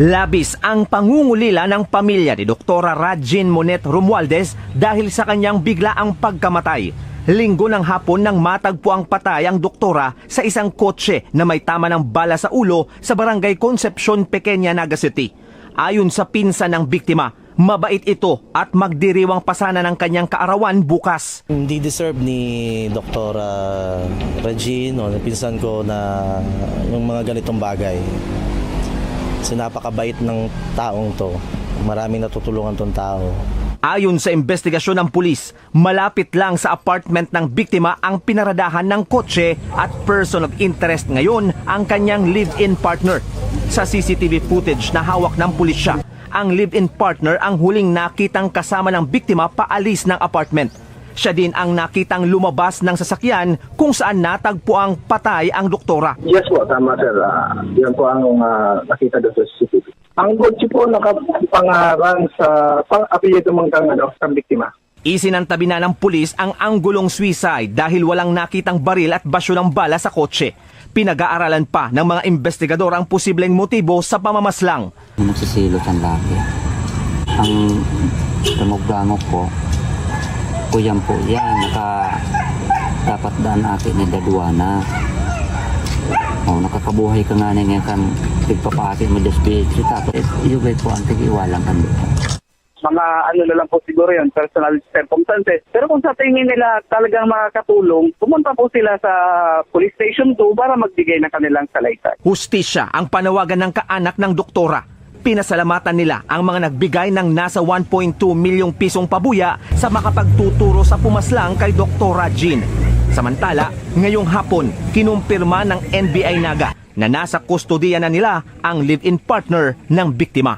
Labis ang pangungulila ng pamilya ni Doktora Rajin Monet Romualdez dahil sa kanyang biglaang pagkamatay. Linggo ng hapon nang matagpo ang patay ang doktora sa isang kotse na may tama ng bala sa ulo sa barangay Concepcion, Pequeña, Naga City. Ayon sa pinsan ng biktima, mabait ito at magdiriwang pasana ng kanyang kaarawan bukas. Hindi deserve ni Dr. Regine o pinsan ko na yung mga ganitong bagay. Kasi napakabait ng taong to. Maraming natutulungan tong tao. Ayon sa investigasyon ng pulis, malapit lang sa apartment ng biktima ang pinaradahan ng kotse at person of interest ngayon ang kanyang live-in partner. Sa CCTV footage na hawak ng pulisya, ang live-in partner ang huling nakitang kasama ng biktima paalis ng apartment. Siya din ang nakitang lumabas ng sasakyan kung saan natagpo ang patay ang doktora. Yes po, tama sir. Ah, yan po ang ah, nakita doon sa CCTV. Ang kotse po nakapangaran sa pang-apelyido mong kang ano, sa biktima. Isinantabi na ng pulis ang anggulong suicide dahil walang nakitang baril at basyo ng bala sa kotse. Pinag-aaralan pa ng mga investigador ang posibleng motibo sa pamamaslang. Nagsisilot ang laki. Ang tumugbango ko, kuyan po yan, naka dapat daan akin ni Daduana. O, nakakabuhay ka nga na nga kan pigpapakit mo despecho tapos yugay po ang tigiwalang kan mga ano na lang po siguro yun, personal circumstances. Pero kung sa tingin nila talagang makakatulong, pumunta po sila sa police station 2 para magbigay ng kanilang salaysay. Hustisya ang panawagan ng kaanak ng doktora. Pinasalamatan nila ang mga nagbigay ng nasa 1.2 milyong pisong pabuya sa makapagtuturo sa pumaslang kay Doktora Jean. Samantala, ngayong hapon, kinumpirma ng NBI Naga na nasa kustodiya na nila ang live-in partner ng biktima.